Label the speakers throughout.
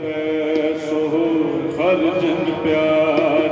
Speaker 1: ਪੈ ਸੋ ਹਰ ਪਿਆਰ।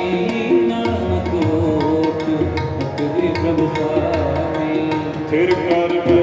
Speaker 1: Take out of